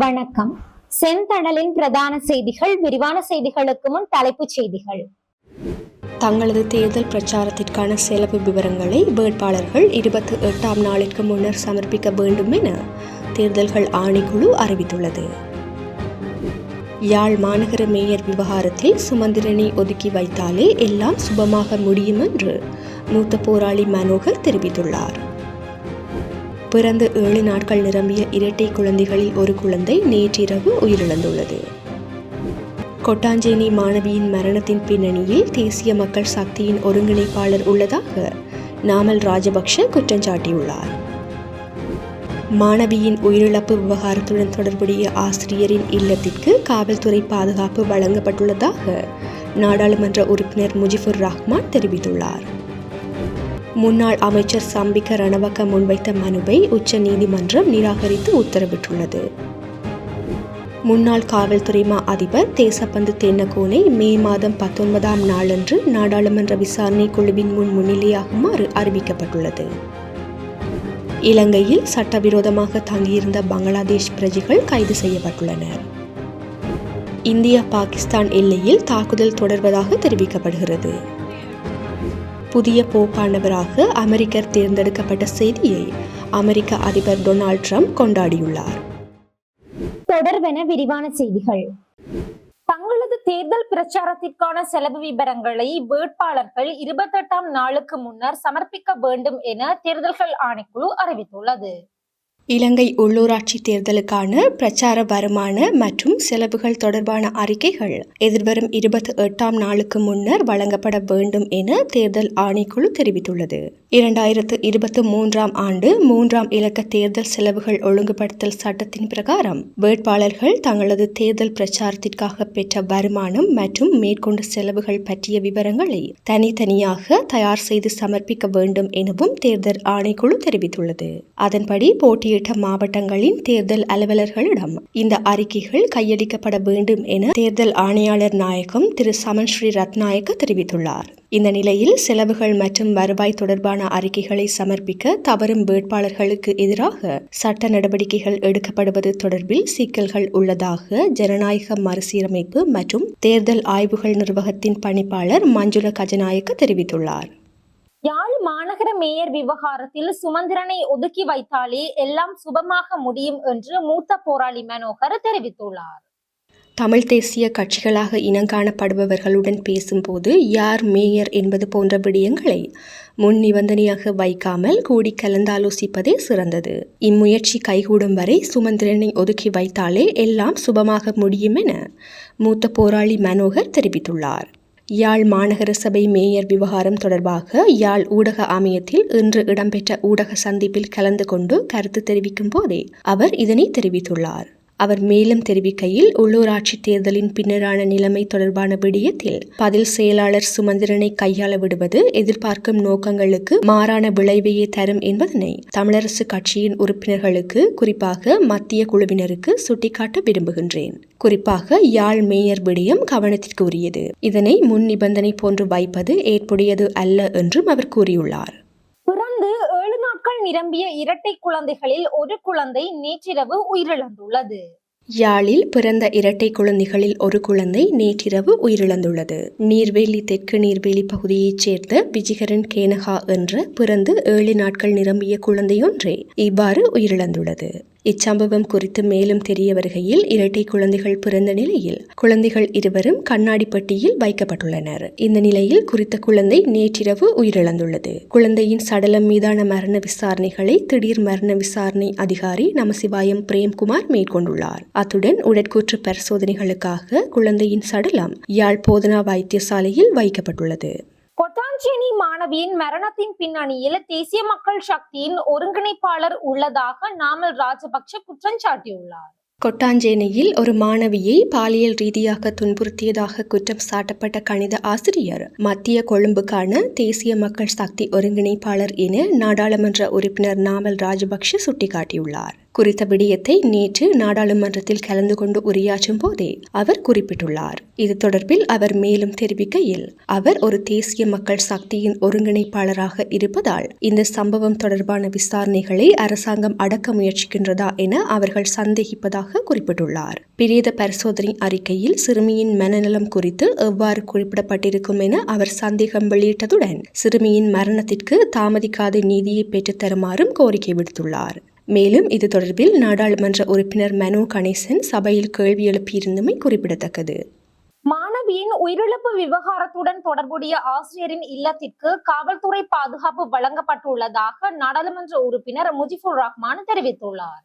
வணக்கம். செந்தடலின் பிரதான செய்திகள் விரிவான செய்திகளுக்கு முன் தலைப்புச் செய்திகள். தங்களது தேர்தல் பிரச்சாரத்திற்கான செலவு விவரங்களை வேட்பாளர்கள் இருபத்தி எட்டாம் நாளிற்கு முன்னர் சமர்ப்பிக்க வேண்டும் என தேர்தல்கள் ஆணைக்குழு அறிவித்துள்ளது. யாழ் மாநகர மேயர் விவகாரத்தில் சுமந்திரனை ஒதுக்கி வைத்தாலே எல்லாம் சுபமாக முடியும் என்று மூத்த போராளி மனோகர் தெரிவித்துள்ளார். பிறந்து ஏழு நாட்கள் நிரம்பிய இரட்டை குழந்தைகளில் ஒரு குழந்தை நேற்றிரவு உயிரிழந்துள்ளது. கொட்டாஞ்சேனி மாணவியின் மரணத்தின் பின்னணியில் தேசிய மக்கள் சக்தியின் ஒருங்கிணைப்பாளர் உள்ளதாக நாமல் ராஜபக்ஷ குற்றம் சாட்டியுள்ளார். மாணவியின் உயிரிழப்பு விவகாரத்துடன் தொடர்புடைய ஆசிரியரின் இல்லத்திற்கு காவல்துறை பாதுகாப்பு வழங்கப்பட்டுள்ளதாக நாடாளுமன்ற உறுப்பினர் முஜிபுர் ரஹ்மான் தெரிவித்துள்ளார். முன்னாள் அமைச்சர் சம்பிக்க ரணவக்க முன்வைத்த மனுவை உச்ச நீதிமன்றம் நிராகரித்து உத்தரவிட்டுள்ளது. முன்னாள் காவல்துறை மா அதிபர் தேசப்பந்து தென்னகோனை மே மாதம் பத்தொன்பதாம் நாளன்று நாடாளுமன்ற விசாரணை குழுவின் முன் முன்னிலையாகுமாறு அறிவிக்கப்பட்டுள்ளது. இலங்கையில் சட்டவிரோதமாக தங்கியிருந்த பங்களாதேஷ் பிரஜைகள் கைது செய்யப்பட்டுள்ளனர். இந்தியா பாகிஸ்தான் எல்லையில் தாக்குதல் தொடர்வதாக தெரிவிக்கப்படுகிறது. புதிய போப்பானவராக அமெரிக்கர் தேர்ந்தெடுக்கப்பட்ட செய்தியை அமெரிக்க அதிபர் டொனால்ட் ட்ரம்ப் கொண்டாடியுள்ளார். தொடர்பென விரிவான செய்திகள். தங்களது தேர்தல் பிரச்சாரத்திற்கான செலவு விவரங்களை வேட்பாளர்கள் இருபத்தெட்டாம் நாளுக்கு முன்னர் சமர்ப்பிக்க வேண்டும் என தேர்தல்கள் ஆணைக்குழு அறிவித்துள்ளது. இலங்கை உள்ளூராட்சி தேர்தலுக்கான பிரச்சார வருமான மற்றும் செலவுகள் தொடர்பான அறிக்கைகள் எதிர்வரும் இருபத்தி எட்டாம் நாளுக்கு முன்னர் வழங்கப்பட வேண்டும் என தேர்தல் ஆணைக்குழு தெரிவித்துள்ளது. இரண்டாயிரத்து இருபத்தி மூன்றாம் ஆண்டு மூன்றாம் இலக்க தேர்தல் செலவுகள் ஒழுங்குபடுத்தல் சட்டத்தின் பிரகாரம் வேட்பாளர்கள் தங்களது தேர்தல் பிரச்சாரத்திற்காக பெற்ற வருமானம் மற்றும் மேற்கொண்ட செலவுகள் பற்றிய விவரங்களை தனித்தனியாக தயார் செய்து சமர்ப்பிக்க வேண்டும் எனவும் தேர்தல் ஆணைக்குழு தெரிவித்துள்ளது. அதன்படி உள்ளிட்ட மாவட்டங்களின் தேர்தல் அலுவலர்களிடம் இந்த அறிக்கைகள் கையளிக்கப்பட வேண்டும் என தேர்தல் ஆணையாளர் நாயகம் திரு சமன் ஸ்ரீ ரத்நாயக்க தெரிவித்துள்ளார். இந்த நிலையில் செலவுகள் மற்றும் வருவாய் தொடர்பான அறிக்கைகளை சமர்ப்பிக்க தவறும் வேட்பாளர்களுக்கு எதிராக சட்ட நடவடிக்கைகள் எடுக்கப்படுவது தொடர்பில் சிக்கல்கள் உள்ளதாக ஜனநாயக மறுசீரமைப்பு மற்றும் தேர்தல் ஆய்வுகள் நிர்வாகத்தின் பணிப்பாளர் மஞ்சுள கஜநாயக்க தெரிவித்துள்ளார். யாழ் மாநகர மேயர் விவகாரத்தில் சுமந்திரனை ஒதுக்கி வைத்தாலே எல்லாம் சுபமாக முடியும் என்று மூத்த போராளி மனோகர் தெரிவித்துள்ளார். தமிழ் தேசிய கட்சிகளாக இனங்காணப்படுபவர்களுடன் பேசும்போது யார் மேயர் என்பது போன்ற விடயங்களை முன் நிபந்தனையாக வைக்காமல் கூடி கலந்தாலோசிப்பதே சிறந்தது. இம்முயற்சி கைகூடும் வரை சுமந்திரனை ஒதுக்கி வைத்தாலே எல்லாம் சுபமாக முடியும் என மூத்த போராளி மனோகர் தெரிவித்துள்ளார். யாழ் மாநகர சபை மேயர் விவகாரம் தொடர்பாக யாழ் ஊடக அமையத்தில் இன்று இடம்பெற்ற ஊடக சந்திப்பில் கலந்து கொண்டு கருத்து தெரிவிக்கும் போதே அவர் இதனை தெரிவித்துள்ளார். அவர் மேலும் தெரிவிக்கையில் உள்ளூராட்சி தேர்தலின் பின்னரான நிலைமை தொடர்பான விடயத்தில் பதில் செயலாளர் சுமந்திரனை கையாள விடுவது எதிர்பார்க்கும் நோக்கங்களுக்கு மாறான விளைவையே தரும் என்பதனை தமிழரசு கட்சியின் உறுப்பினர்களுக்கு குறிப்பாக மத்திய குழுவினருக்கு சுட்டிக்காட்ட விரும்புகின்றேன். குறிப்பாக யாழ் மேயர் விடயம் கவனத்திற்கு உரியது இதனை முன் நிபந்தனை போன்று வைப்பது ஏற்புடையது அல்ல என்றும் அவர் கூறியுள்ளார். மக்கள் நிரம்பிய இரட்டை குழந்தைகளில் ஒரு குழந்தை நேற்றிரவு உயிரிழந்துள்ளது. யாழில் பிறந்த இரட்டை குழந்தைகளில் ஒரு குழந்தை நேற்றிரவு உயிரிழந்துள்ளது. நீர்வேலி தெற்கு நீர்வேலி பகுதியைச் சேர்ந்த விஜிகரன் கேனகா என்ற பிறந்து ஏழு நாட்கள் நிரம்பிய குழந்தையொன்றே இவ்வாறு உயிரிழந்துள்ளது. இச்சம்பவம் குறித்து மேலும் தெரிய வருகையில் இரட்டை குழந்தைகள் பிறந்த நிலையில் குழந்தைகள் இருவரும் கண்ணாடி பெட்டியில் வைக்கப்பட்டுள்ளனர். இந்த நிலையில் குறித்த குழந்தை நேற்றிரவு உயிரிழந்துள்ளது. குழந்தையின் சடலம் மீதான மரண விசாரணைகளை திடீர் மரண விசாரணை அதிகாரி நமசிவாயம் பிரேம்குமார் மேற்கொண்டுள்ளார். அத்துடன் உடற்கூற்று பரிசோதனைகளுக்காக குழந்தையின் சடலம் யாழ் போதனா வைத்தியசாலையில் வைக்கப்பட்டுள்ளது. கொட்டாஞ்சேனி மாணவியின் மரணத்தின் பின்னணியில் தேசிய மக்கள் சக்தியின் ஒருங்கிணைப்பாளர் உள்ளதாக நாமல் ராஜபக்ஷ குற்றம் சாட்டியுள்ளார். கொட்டாஞ்சேனையில் ஒரு மாணவியை பாலியல் ரீதியாக துன்புறுத்தியதாக குற்றம் சாட்டப்பட்ட கணித ஆசிரியர் மத்திய கொழும்புக்கான தேசிய மக்கள் சக்தி ஒருங்கிணைப்பாளர் என நாடாளுமன்ற உறுப்பினர் நாமல் ராஜபக்ஷ சுட்டிக்காட்டியுள்ளார். குறித்த விடயத்தை நேற்று நாடாளுமன்றத்தில் கலந்து கொண்டு உரையாற்றும் போதே அவர் குறிப்பிட்டுள்ளார். இது தொடர்பில் அவர் மேலும் தெரிவிக்கையில் அவர் ஒரு தேசிய மக்கள் சக்தியின் ஒருங்கிணைப்பாளராக இருப்பதால் இந்த சம்பவம் தொடர்பான விசாரணைகளை அரசாங்கம் அடக்க முயற்சிக்கின்றதா என அவர்கள் சந்தேகிப்பதாக குறிப்பிட்டுள்ளார். பிரேத பரிசோதனை அறிக்கையில் சிறுமியின் மனநலம் குறித்து எவ்வாறு குறிப்பிடப்பட்டிருக்கும் என அவர் சந்தேகம் வெளியிட்டதுடன் சிறுமியின் மரணத்திற்கு தாமதிக்காத நீதியை பெற்றுத் தருமாறும் கோரிக்கை விடுத்துள்ளார். மேலும் இது தொடர்பில் நாடாளுமன்ற உறுப்பினர் மனோ கணேசன் சபையில் கேள்வி எழுப்பியிருந்தமை குறிப்பிடத்தக்கது. மாணவியின் உயிரிழப்பு விவகாரத்துடன் தொடர்புடைய ஆசிரியரின் இல்லத்திற்கு காவல்துறை பாதுகாப்பு வழங்கப்பட்டுள்ளதாக நாடாளுமன்ற உறுப்பினர் முஜிபுர் ரஹ்மான் தெரிவித்துள்ளார்.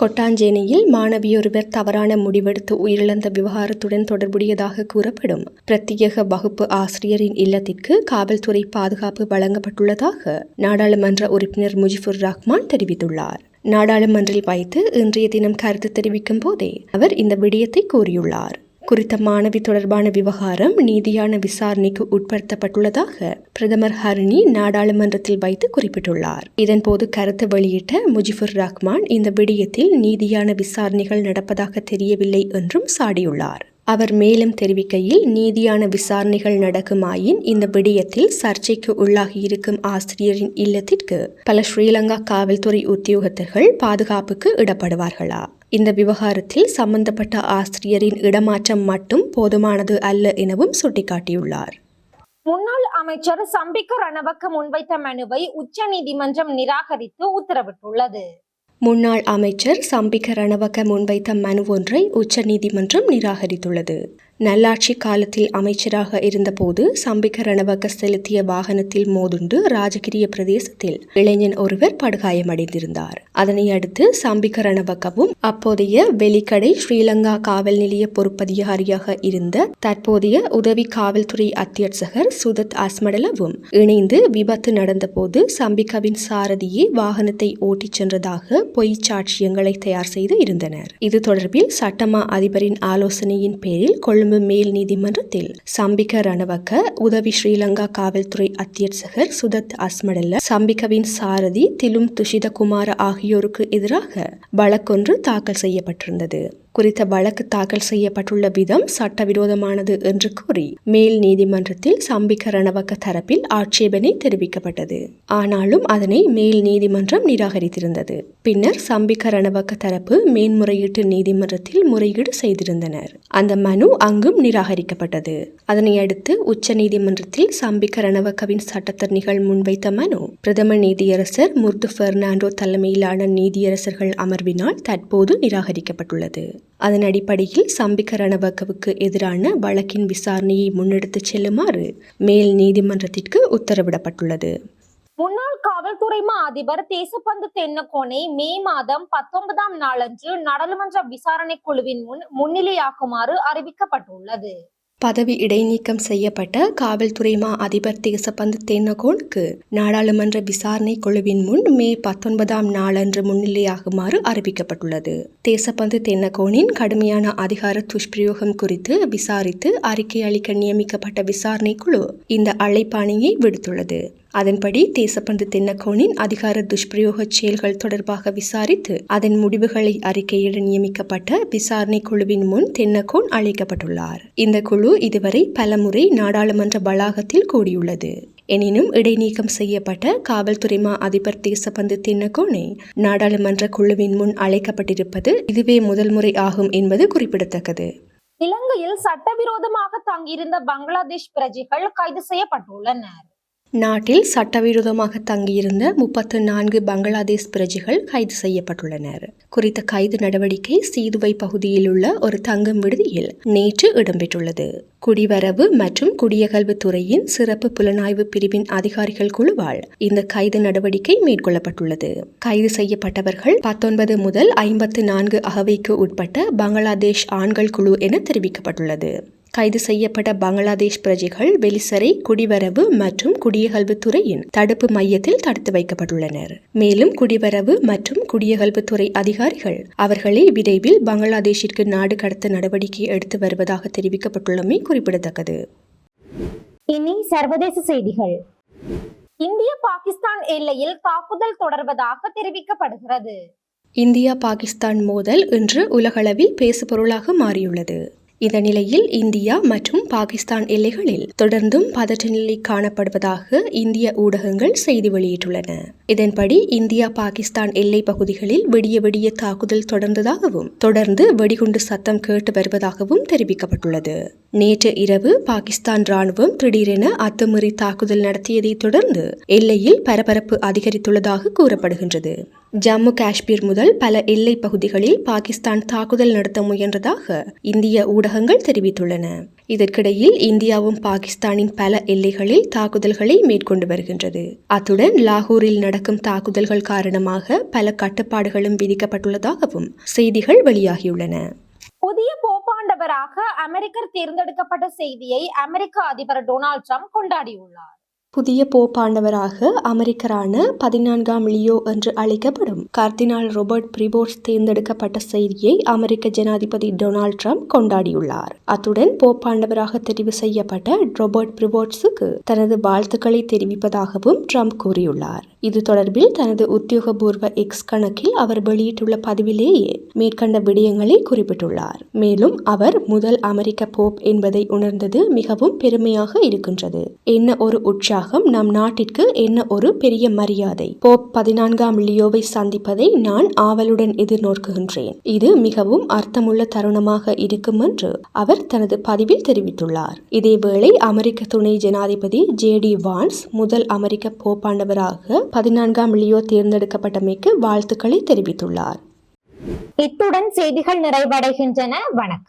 கொட்டாஞ்சேனையில் மாணவியொருவர் தவறான முடிவெடுத்து உயிரிழந்த விவகாரத்துடன் தொடர்புடையதாக கூறப்படும் பிரத்யேக வகுப்பு ஆசிரியரின் இல்லத்திற்கு காவல்துறை பாதுகாப்பு வழங்கப்பட்டுள்ளதாக நாடாளுமன்ற உறுப்பினர் முஜிபுர் ரஹ்மான் தெரிவித்துள்ளார். நாடாளுமன்றில் வைத்து இன்றைய தினம் கருத்து தெரிவிக்கும் போதே அவர் இந்த விடயத்தை கூறியுள்ளார். குறித்த மாணவி தொடர்பான விவகாரம் நீதியான விசாரணைக்கு உட்படுத்தப்பட்டுள்ளதாக பிரதமர் ஹரிணி நாடாளுமன்றத்தில் வைத்து குறிப்பிட்டுள்ளார். இதன்போது கருத்து வெளியிட்ட முஜிபுர் ரஹ்மான் இந்த விடயத்தில் நீதியான விசாரணைகள் நடப்பதாக தெரியவில்லை என்றும் சாடியுள்ளார். அவர் மேலும் தெரிவிக்கையில் நீதியான விசாரணைகள் நடக்குமாயின் இந்த விடயத்தில் சர்ச்சைக்கு உள்ளாகியிருக்கும் ஆசிரியரின் இல்லத்திற்கு பல ஸ்ரீலங்கா காவல்துறை உத்தியோகத்தர்கள் பாதுகாப்புக்கு இடப்படுவார்களா? இந்த விவகாரத்தில் சம்பந்தப்பட்ட ஆசிரியரின் இடமாற்றம் மட்டும் போதுமானது அல்ல எனவும் சுட்டிக்காட்டியுள்ளார். முன்னாள் அமைச்சர் சம்பிக்க ரணவக்க முன்வைத்த மனுவை உச்ச நீதிமன்றம் நிராகரித்து உத்தரவிட்டுள்ளது. முன்னாள் அமைச்சர் சம்பிக்க ரணவக்க முன்வைத்த மனு ஒன்றை உச்சநீதிமன்றம் நிராகரித்துள்ளது. நல்லாட்சி காலத்தில் அமைச்சராக இருந்தபோது சம்பிக்க ரணவக்க செலுத்திய வாகனத்தில் மோதுண்டு ராஜகிரிய பிரதேசத்தில் இளைஞன் ஒருவர் படுகாயமடைந்திருந்தார். அதனை அடுத்து சம்பிக்க ரணவக்கவும் அப்போதைய வெலிக்கடை ஸ்ரீலங்கா காவல் நிலைய பொறுப்பதிகாரியாக இருந்த தற்போதைய உதவி காவல்துறை அத்தியட்சகர் சுதத் அஸ்மடலவும் இணைந்து விபத்து நடந்தபோது சம்பிகாவின் சாரதியே வாகனத்தை ஓட்டிச் சென்றதாக பொய் சாட்சியங்களை தயார் செய்து இருந்தனர். இது தொடர்பில் சட்டமா அதிபரின் ஆலோசனையின் பேரில் கொள்ள கொழும்பு மேல் நீதிமன்றத்தில் சம்பிக்க ரணவக்க உதவி ஸ்ரீலங்கா காவல்துறை அத்தியட்சகர் சுதத் அஸ்மடல்ல சம்பிகவின் சாரதி திலும் துஷித குமார ஆகியோருக்கு எதிராக வழக்கொன்று தாக்கல் செய்யப்பட்டிருந்தது. குறித்த வழக்கு தாக்கல் செய்யப்பட்டுள்ள விதம் சட்டவிரோதமானது என்று கூறி மேல் நீதிமன்றத்தில் சம்பிக்க ரணவக்க தரப்பில் ஆட்சேபனை தெரிவிக்கப்பட்டது. ஆனாலும் அதனை மேல் நீதிமன்றம் நிராகரித்திருந்தது. பின்னர் சம்பிக்க ரணவக்க தரப்பு மேன்முறையீட்டு நீதிமன்றத்தில் முறையீடு செய்திருந்தனர். அந்த மனு அங்கும் நிராகரிக்கப்பட்டது. அதனை அடுத்து உச்ச நீதிமன்றத்தில் சம்பிக்க ரணவக்கவின் சட்டத்தரணிகள் முன்வைத்த மனு பிரதம நீதியரசர் முர்து பெர்னாண்டோ தலைமையிலான நீதியரசர்கள் அமர்வினால் தற்போது நிராகரிக்கப்பட்டுள்ளது. அதன் அடிப்படையில் சம்பிக்க ரணவக்கவுக்கு எதிரான வழக்கின் விசாரணையை முன்னெடுத்துச் செல்லுமாறு மேல் நீதிமன்றத்திற்கு உத்தரவிடப்பட்டுள்ளது. முன்னாள் காவல்துறை மா அதிபர் தேசப்பந்து தென்னகோனை மே மாதம் பத்தொன்பதாம் நாளன்று நாடாளுமன்ற விசாரணை குழுவின் முன் முன்னிலையாக்குமாறு அறிவிக்கப்பட்டுள்ளது. பதவி இடைநீக்கம் செய்யப்பட்ட காவல்துறை மா அதிபர் தேசப்பந்து தென்னகோனுக்கு நாடாளுமன்ற விசாரணை குழுவின் முன் மே பத்தொன்பதாம் நாளன்று முன்னிலையாகுமாறு அறிவிக்கப்பட்டுள்ளது. தேசப்பந்து தென்னகோனின் கடுமையான அதிகார துஷ்பிரயோகம் குறித்து விசாரித்து அறிக்கை அளிக்க நியமிக்கப்பட்ட விசாரணை குழு இந்த அழைப்பாணியை விடுத்துள்ளது. அதன்படி தேசப்பந்து தென்னக்கோனின் அதிகார துஷ்பிரயோக செயல்கள் தொடர்பாக விசாரித்து அதன் முடிவுகளை அறிக்கையிட நியமிக்கப்பட்ட விசாரணை குழுவின் முன் தென்னக்கோன் அழைக்கப்பட்டுள்ளார். இந்த குழு இதுவரை பலமுறை நாடாளுமன்ற வளாகத்தில் கூடியுள்ளது. எனினும் இடைநீக்கம் செய்யப்பட்ட காவல்துறை மா அதிபர் தேசப்பந்து தின்னகோனே நாடாளுமன்ற குழுவின் முன் அழைக்கப்பட்டிருப்பது இதுவே முதல் முறை ஆகும் என்பது குறிப்பிடத்தக்கது. இலங்கையில் சட்டவிரோதமாக தங்கியிருந்த பங்களாதேஷ் பிரஜைகள் கைது செய்யப்பட்டுள்ளனர். நாட்டில் சட்டவிரோதமாக தங்கியிருந்த முப்பத்து நான்கு பங்களாதேஷ் பிரஜைகள் கைது செய்யப்பட்டுள்ளனர். குறித்த கைது நடவடிக்கை சீதுவை பகுதியில் உள்ள ஒரு தங்கும் விடுதியில் நேற்று இடம்பெற்றுள்ளது. குடிவரவு மற்றும் குடியகல்வு துறையின் சிறப்பு புலனாய்வு பிரிவின் அதிகாரிகள் குழுவால் இந்த கைது நடவடிக்கை மேற்கொள்ளப்பட்டுள்ளது. கைது செய்யப்பட்டவர்கள் பத்தொன்பது முதல் ஐம்பத்து நான்கு அகவைக்கு உட்பட்ட பங்களாதேஷ் ஆண்கள் குழு என தெரிவிக்கப்பட்டுள்ளது. கைது செய்யப்பட்ட பங்களாதேஷ் பிரஜைகள் வெளிசரை குடிவரவு மற்றும் குடியகல்வு துறையின் தடுப்பு மையத்தில் தடுத்து வைக்கப்பட்டுள்ளனர். மேலும் குடிவரவு மற்றும் குடியகல்வு துறை அதிகாரிகள் அவர்களை விரைவில் பங்களாதேஷிற்கு நாடு கடத்த நடவடிக்கை எடுத்து வருவதாக தெரிவிக்கப்பட்டுள்ளமை குறிப்பிடத்தக்கது. இனி சர்வதேச செய்திகள். இந்திய பாகிஸ்தான் எல்லையில் தாக்குதல் தொடர்வதாக தெரிவிக்கப்படுகிறது. இந்தியா பாகிஸ்தான் மோதல் இன்று உலகளவில் பேசுபொருளாக மாறியுள்ளது. இந்த நிலையில் இந்தியா மற்றும் பாகிஸ்தான் எல்லைகளில் தொடர்ந்தும் பதற்ற நிலை காணப்படுவதாக இந்திய ஊடகங்கள் செய்தி வெளியிட்டுள்ளன. இதன்படி இந்தியா பாகிஸ்தான் எல்லை பகுதிகளில் விடிய விடிய தாக்குதல் தொடர்ந்ததாகவும் தொடர்ந்து வெடிகுண்டு சத்தம் கேட்டு வருவதாகவும் தெரிவிக்கப்பட்டுள்ளது. நேற்று இரவு பாகிஸ்தான் ராணுவம் திடீரென அத்துமீறி தாக்குதல் நடத்தியதை தொடர்ந்து எல்லையில் பரபரப்பு அதிகரித்துள்ளதாக கூறப்படுகின்றது. ஜம்மு காஷ்மீர் முதல் பல எல்லை பகுதிகளில் பாகிஸ்தான் தாக்குதல் நடத்த முயன்றதாக இந்திய ஊடகங்கள் தெரிவித்துள்ளன. இதற்கிடையில் இந்தியாவும் பாகிஸ்தானின் பல எல்லைகளில் தாக்குதல்களை மேற்கொண்டு வருகின்றது. அத்துடன் லாகூரில் நடக்கும் தாக்குதல்கள் காரணமாக பல கட்டுப்பாடுகளும் விதிக்கப்பட்டுள்ளதாகவும் செய்திகள் வெளியாகியுள்ளன. புதிய போப்பாண்டவராக அமெரிக்கர் தேர்ந்தெடுக்கப்பட்ட செய்தியை அமெரிக்க அதிபர் டொனால்ட் ட்ரம்ப் கொண்டாடியுள்ளார். புதிய போப்பாண்டவராக அமெரிக்கரான பதினான்காம் லியோ என்று அழைக்கப்படும். கார்தினால் ரோபர்ட் பிரிபோர்ஸ் தேர்ந்தெடுக்கப்பட்ட செய்தியை அமெரிக்க ஜனாதிபதி டொனால்ட் ட்ரம்ப் கொண்டாடியுள்ளார். அத்துடன் போப்பாண்டவராக தெரிவு செய்யப்பட்ட ரொபர்ட் பிரிபோர்ட்ஸுக்கு தனது வாழ்த்துக்களை தெரிவிப்பதாகவும் ட்ரம்ப் கூறியுள்ளார். இது தொடர்பில் தனது உத்தியோகபூர்வ எக்ஸ் கணக்கில் அவர் வெளியிட்டுள்ள பதிவிலேயே மேற்கண்ட விடயங்களை குறிப்பிட்டுள்ளார். மேலும் அவர் முதல் அமெரிக்க போப் என்பதை உணர்ந்தது மிகவும் பெருமையாக இருக்கின்றது. என்ன ஒரு தியாகம் நம் நாட்டிற்கு என்ன ஒரு பெரிய மரியாதை? போப் பதினான்காம் லியோவை சந்திப்பதை நான் ஆவலுடன் எதிர்நோக்குகின்றேன். இது மிகவும் அர்த்தமுள்ள தருணமாக இருக்கும் என்று அவர் தனது பதிவில் தெரிவித்துள்ளார். இதேவேளை அமெரிக்க துணை ஜனாதிபதி ஜே டி வான்ஸ் முதல் அமெரிக்க போப்பாண்டவராக பதினான்காம் லியோ தேர்ந்தெடுக்கப்பட்டமைக்கு வாழ்த்துக்களை தெரிவித்துள்ளார். இத்துடன் செய்திகள் நிறைவடைகின்றன. வணக்கம்.